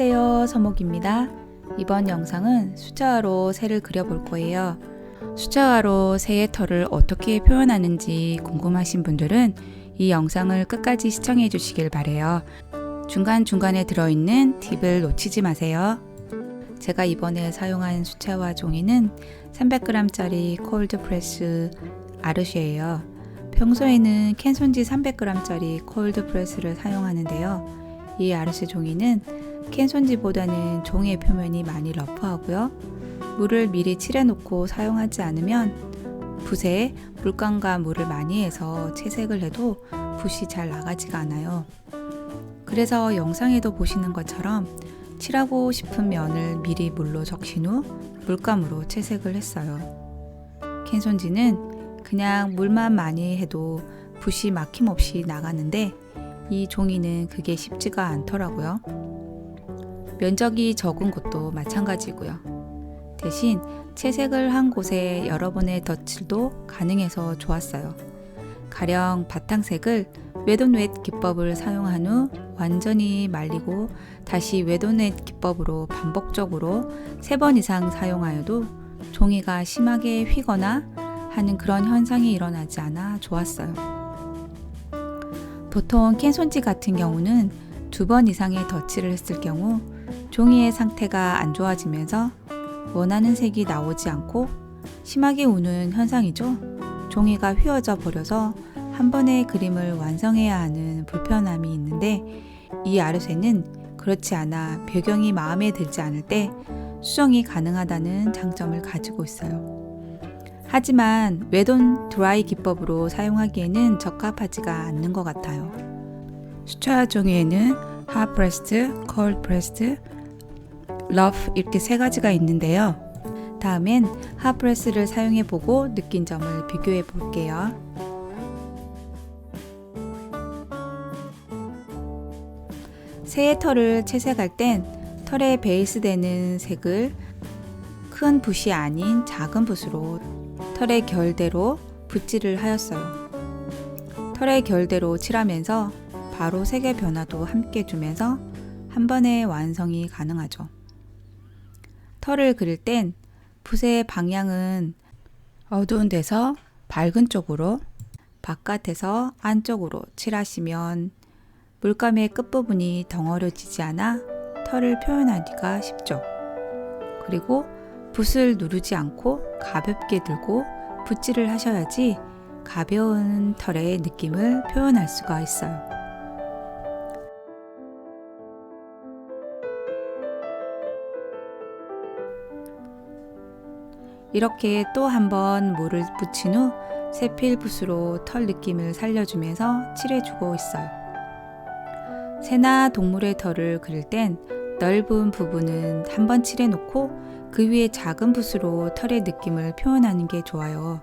안녕하세요. 서목입니다. 이번 영상은 숫자화로 새를 그려볼 거예요. 숫자화로 새의 털을 어떻게 표현하는지 궁금하신 분들은 이 영상을 끝까지 시청해 주시길 바래요. 중간중간에 들어있는 팁을 놓치지 마세요. 제가 이번에 사용한 수채화 종이는 300g짜리 콜드 프레스 아르쉐예요. 평소에는 캔손지 300g짜리 콜드 프레스를 사용하는데요. 이 아르쉐 종이는 캔손지보다는 종이의 표면이 많이 러프하고요. 물을 미리 칠해놓고 사용하지 않으면 붓에 물감과 물을 많이 해서 채색을 해도 붓이 잘 나가지가 않아요. 그래서 영상에도 보시는 것처럼 칠하고 싶은 면을 미리 물로 적신 후 물감으로 채색을 했어요. 캔손지는 그냥 물만 많이 해도 붓이 막힘없이 나가는데 이 종이는 그게 쉽지가 않더라고요. 면적이 적은 곳도 마찬가지고요. 대신 채색을 한 곳에 여러 번의 덧칠도 가능해서 좋았어요. 가령 바탕색을 웨돈웨트 기법을 사용한 후 완전히 말리고 다시 웨돈웨트 기법으로 반복적으로 세 번 이상 사용하여도 종이가 심하게 휘거나 하는 그런 현상이 일어나지 않아 좋았어요. 보통 캔손지 같은 경우는 두 번 이상의 덧칠을 했을 경우 종이의 상태가 안 좋아지면서 원하는 색이 나오지 않고 심하게 우는 현상이죠. 종이가 휘어져 버려서 한 번의 그림을 완성해야 하는 불편함이 있는데 이 아르쉐는 그렇지 않아 배경이 마음에 들지 않을 때 수정이 가능하다는 장점을 가지고 있어요. 하지만 웨돈 드라이 기법으로 사용하기에는 적합하지가 않는 것 같아요. 수채화 종이에는 핫 프레스트, 콜드 프레스트, 러프 이렇게 세 가지가 있는데요. 다음엔 핫 프레스를 사용해 보고 느낀 점을 비교해 볼게요. 새의 털을 채색할 땐 털에 베이스 되는 색을 큰 붓이 아닌 작은 붓으로 털의 결대로 붓질을 하였어요. 털의 결대로 칠하면서 바로 색의 변화도 함께 주면서 한 번에 완성이 가능하죠. 털을 그릴 땐 붓의 방향은 어두운 데서 밝은 쪽으로 바깥에서 안쪽으로 칠하시면 물감의 끝부분이 덩어려지지 않아 털을 표현하기가 쉽죠. 그리고 붓을 누르지 않고 가볍게 들고 붓질을 하셔야지 가벼운 털의 느낌을 표현할 수가 있어요. 이렇게 또 한번 물을 붙인 후 세필 붓으로 털 느낌을 살려주면서 칠해주고 있어요. 새나 동물의 털을 그릴 땐 넓은 부분은 한번 칠해놓고 그 위에 작은 붓으로 털의 느낌을 표현하는 게 좋아요.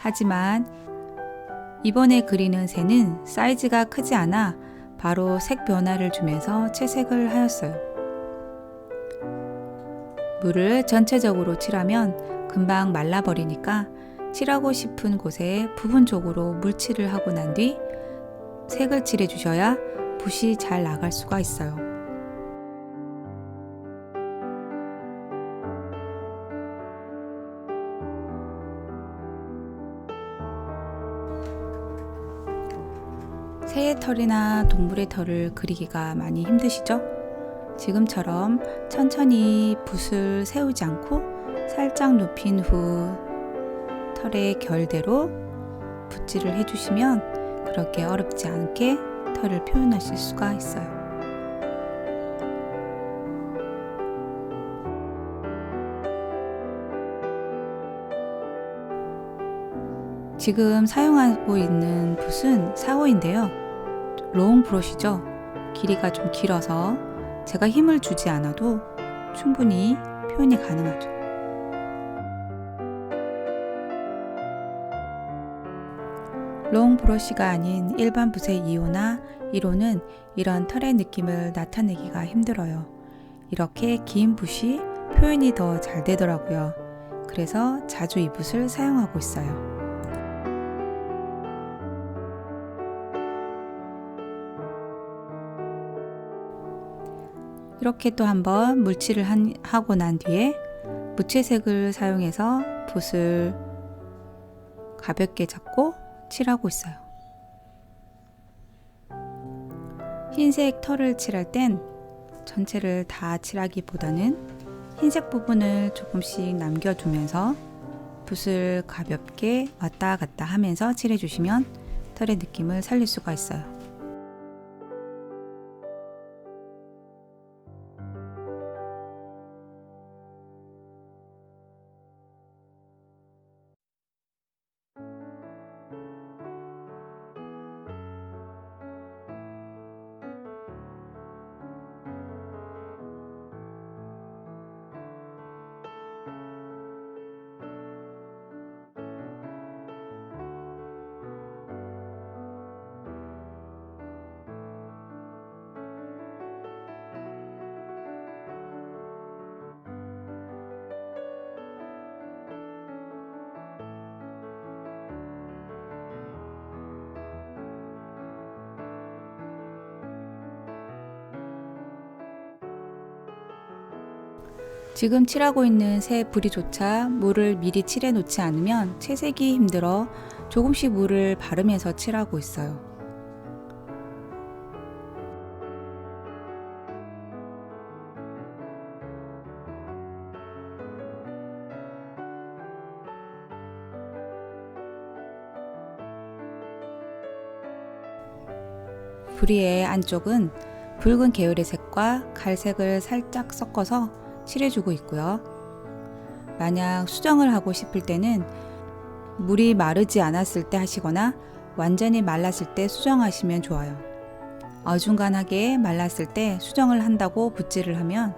하지만 이번에 그리는 새는 사이즈가 크지 않아 바로 색 변화를 주면서 채색을 하였어요. 물을 전체적으로 칠하면 금방 말라버리니까 칠하고 싶은 곳에 부분적으로 물칠을 하고 난 뒤 색을 칠해 주셔야 붓이 잘 나갈 수가 있어요. 새의 털이나 동물의 털을 그리기가 많이 힘드시죠? 지금처럼 천천히 붓을 세우지 않고 살짝 눕힌 후 털의 결대로 붓질을 해주시면 그렇게 어렵지 않게 털을 표현하실 수가 있어요. 지금 사용하고 있는 붓은 4호인데요. 롱 브러쉬죠. 길이가 좀 길어서 제가 힘을 주지 않아도 충분히 표현이 가능하죠. 롱 브러쉬가 아닌 일반 붓의 2호나 1호는 이런 털의 느낌을 나타내기가 힘들어요. 이렇게 긴 붓이 표현이 더 잘 되더라고요. 그래서 자주 이 붓을 사용하고 있어요. 이렇게 또 한번 물칠을 한- 하고 난 뒤에 무채색을 사용해서 붓을 가볍게 잡고 칠하고 있어요. 흰색 털을 칠할 땐 전체를 다 칠하기보다는 흰색 부분을 조금씩 남겨두면서 붓을 가볍게 왔다 갔다 하면서 칠해주시면 털의 느낌을 살릴 수가 있어요. 지금 칠하고 있는 새 부리조차 물을 미리 칠해 놓지 않으면 채색이 힘들어 조금씩 물을 바르면서 칠하고 있어요. 부리의 안쪽은 붉은 계열의 색과 갈색을 살짝 섞어서 칠해주고 있고요. 만약 수정을 하고 싶을 때는 물이 마르지 않았을 때 하시거나 완전히 말랐을 때 수정하시면 좋아요. 어중간하게 말랐을 때 수정을 한다고 붓질을 하면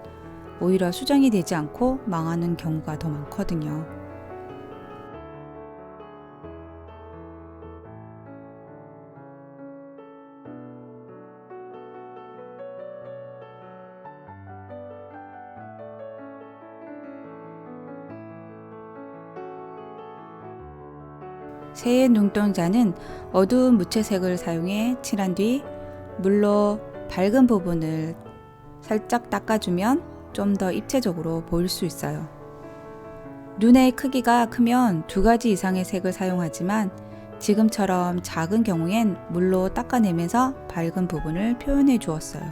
오히려 수정이 되지 않고 망하는 경우가 더 많거든요. 새의 눈동자는 어두운 무채색을 사용해 칠한 뒤 물로 밝은 부분을 살짝 닦아주면 좀 더 입체적으로 보일 수 있어요. 눈의 크기가 크면 두 가지 이상의 색을 사용하지만 지금처럼 작은 경우엔 물로 닦아내면서 밝은 부분을 표현해 주었어요.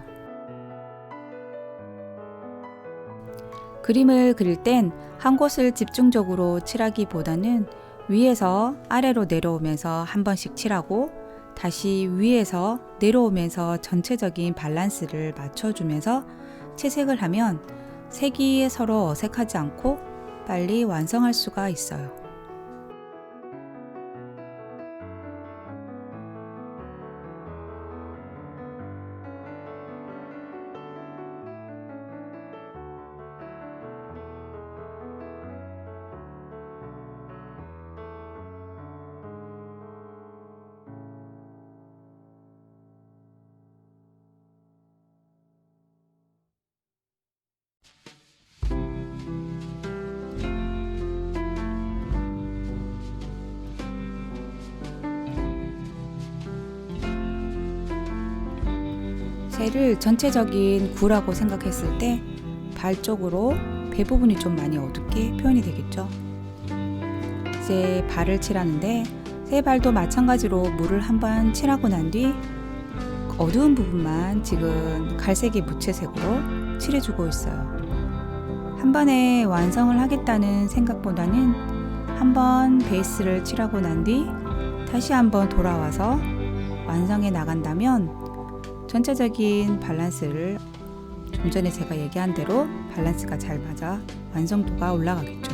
그림을 그릴 땐 한 곳을 집중적으로 칠하기보다는 위에서 아래로 내려오면서 한 번씩 칠하고 다시 위에서 내려오면서 전체적인 밸런스를 맞춰주면서 채색을 하면 색이 서로 어색하지 않고 빨리 완성할 수가 있어요. 새를 전체적인 구라고 생각했을 때 발 쪽으로 배 부분이 좀 많이 어둡게 표현이 되겠죠. 이제 발을 칠하는데 새 발도 마찬가지로 물을 한번 칠하고 난 뒤 어두운 부분만 지금 갈색의 무채색으로 칠해주고 있어요. 한 번에 완성을 하겠다는 생각보다는 한 번 베이스를 칠하고 난 뒤 다시 한번 돌아와서 완성해 나간다면 전체적인 밸런스를 좀 전에 제가 얘기한 대로 밸런스가 잘 맞아 완성도가 올라가겠죠.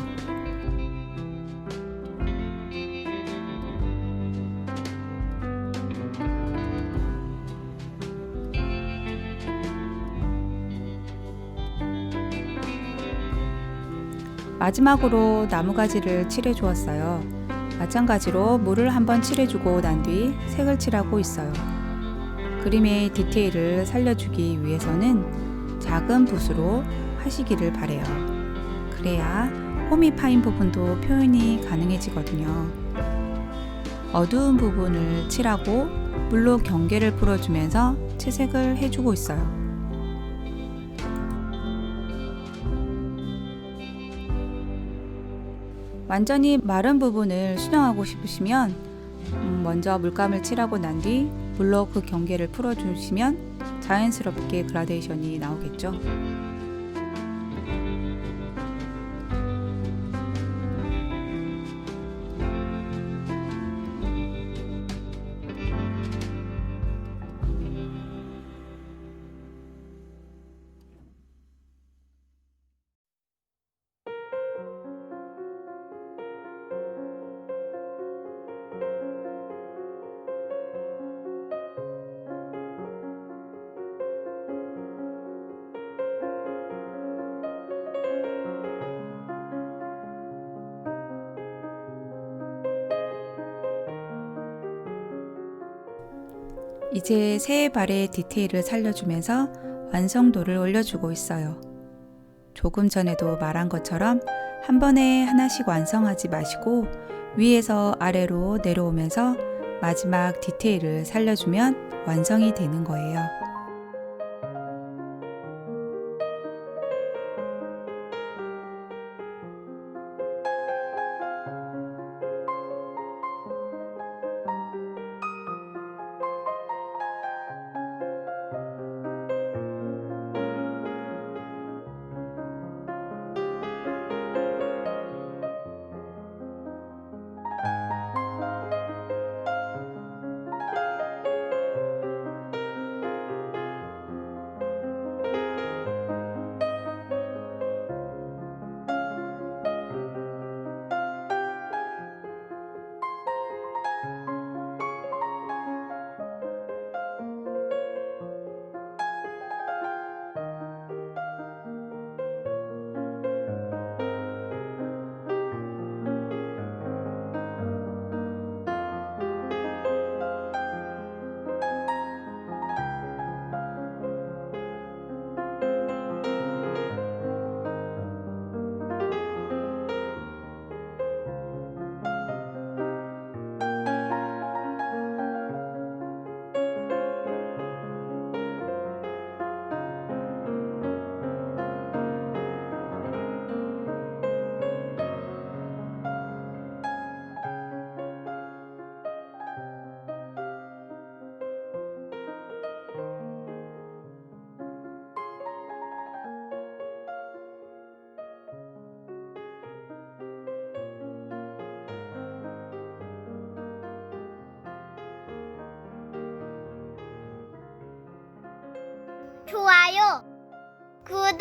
마지막으로 나무가지를 칠해 주었어요. 마찬가지로 물을 한번 칠해 주고 난 뒤 색을 칠하고 있어요. 그림의 디테일을 살려주기 위해서는 작은 붓으로 하시기를 바래요. 그래야 홈이 파인 부분도 표현이 가능해지거든요. 어두운 부분을 칠하고 물로 경계를 풀어주면서 채색을 해주고 있어요. 완전히 마른 부분을 수정하고 싶으시면 먼저 물감을 칠하고 난 뒤 물로 그 경계를 풀어주시면 자연스럽게 그라데이션이 나오겠죠. 이제 새의 발의 디테일을 살려주면서 완성도를 올려주고 있어요. 조금 전에도 말한 것처럼 한 번에 하나씩 완성하지 마시고 위에서 아래로 내려오면서 마지막 디테일을 살려주면 완성이 되는 거예요.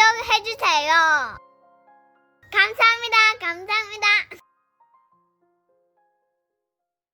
구독해주세요. 감사합니다. 감사합니다.